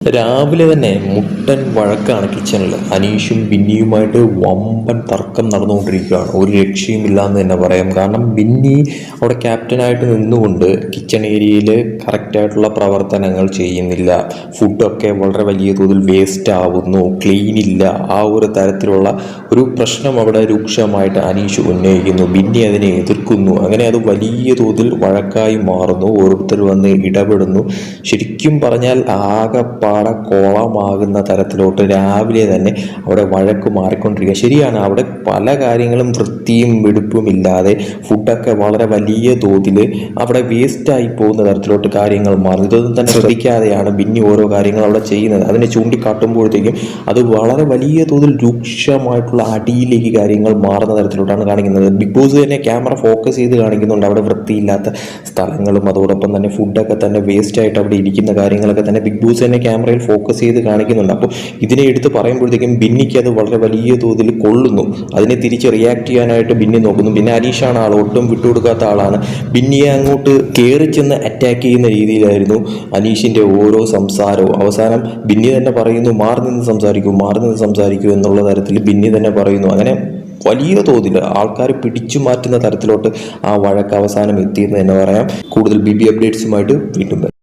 രാവിലെ തന്നെ മുട്ടൻ വഴക്കാണ് കിച്ചണിൽ. അനീഷും ബിന്നിയുമായിട്ട് വമ്പൻ തർക്കം നടന്നുകൊണ്ടിരിക്കുകയാണ്. ഒരു രക്ഷയുമില്ല എന്ന് തന്നെ പറയാം. കാരണം ബിന്നി അവിടെ ക്യാപ്റ്റനായിട്ട് നിന്നുകൊണ്ട് കിച്ചൺ ഏരിയയിൽ കറക്റ്റായിട്ടുള്ള പ്രവർത്തനങ്ങൾ ചെയ്യുന്നില്ല. ഫുഡൊക്കെ വളരെ വലിയ തോതിൽ വേസ്റ്റ് ആവുന്നു. ക്ലീൻ ഇല്ല. ആ ഒരു തരത്തിലുള്ള ഒരു പ്രശ്നം അവിടെ രൂക്ഷമായിട്ട് അനീഷ് ഉന്നയിക്കുന്നു. ബിന്നി അതിനെ എതിർക്കുന്നു. അങ്ങനെ അത് വലിയ തോതിൽ വഴക്കായി മാറുന്നു. ഓരോരുത്തർ വന്ന് ഇടപെടുന്നു. ശരിക്കും പറഞ്ഞാൽ ആകെപ്പാടെ കോളമാകുന്ന തരത്തിലോട്ട് രാവിലെ തന്നെ അവിടെ വഴക്ക് മാറിക്കൊണ്ടിരിക്കുക. ശരിയാണ് അവിടെ പല കാര്യങ്ങളും വൃത്തിയും വെടുപ്പും ഇല്ലാതെ ഫുഡൊക്കെ വളരെ വലിയ തോതിൽ അവിടെ വേസ്റ്റായി പോകുന്ന തരത്തിലോട്ട് കാര്യങ്ങൾ മാറുന്നു. ഇതൊന്നും തന്നെ ശ്രദ്ധിക്കാതെയാണ് ബിന്നി ഓരോ കാര്യങ്ങൾ അവിടെ ചെയ്യുന്നത്. അതിനെ ചൂണ്ടിക്കാട്ടുമ്പോഴത്തേക്കും അത് വളരെ വലിയ തോതിൽ രൂക്ഷമായിട്ടുള്ള അടിയിലേക്ക് കാര്യങ്ങൾ മാറുന്ന തരത്തിലോട്ടാണ് കാണിക്കുന്നത്. ബിഗ് ബോസ് തന്നെ ക്യാമറ ഫോക്കസ് ചെയ്ത് കാണിക്കുന്നുണ്ട് അവിടെ വൃത്തിയില്ലാത്ത സ്ഥലങ്ങളും അതോടൊപ്പം തന്നെ ഫുഡൊക്കെ തന്നെ വേസ്റ്റായിട്ട് അവിടെ ഇരിക്കുന്ന കാര്യങ്ങളൊക്കെ തന്നെ ബിഗ് ബോസ് തന്നെ ക്യാമറയിൽ ഫോക്കസ് ചെയ്ത് കാണിക്കുന്നുണ്ട്. അപ്പോൾ ഇതിനെ എടുത്ത് പറയുമ്പോഴത്തേക്കും ബിന്നിക്ക് അത് വളരെ വലിയ തോതിൽ കൊള്ളുന്നു. അതിനെ തിരിച്ച് റിയാക്ട് ചെയ്യാനായിട്ട് ബിന്നി നോക്കുന്നു. പിന്നെ അനീഷാണ് ആൾ ഒട്ടും വിട്ടുകൊടുക്കാത്ത ആളാണ്. ബിന്നിയെ അങ്ങോട്ട് കയറി ചെന്ന് അറ്റാക്ക് ചെയ്യുന്ന രീതിയിലായിരുന്നു അനീഷിന്റെ ഓരോ സംസാരവും. അവസാനം ബിന്നി തന്നെ പറയുന്നു മാറി നിന്ന് സംസാരിക്കൂ മാറി നിന്ന് സംസാരിക്കൂ എന്നുള്ള തരത്തിൽ ബിന്നി തന്നെ പറയുന്നു. അങ്ങനെ വലിയ തോതിൽ ആൾക്കാർ പിടിച്ചു മാറ്റുന്ന തരത്തിലോട്ട് ആ വഴക്ക് അവസാനം എത്തിയെന്ന് തന്നെ പറയാം. കൂടുതൽ ബി ബി അപ്ഡേറ്റ്സുമായിട്ട് വീണ്ടും വരാം.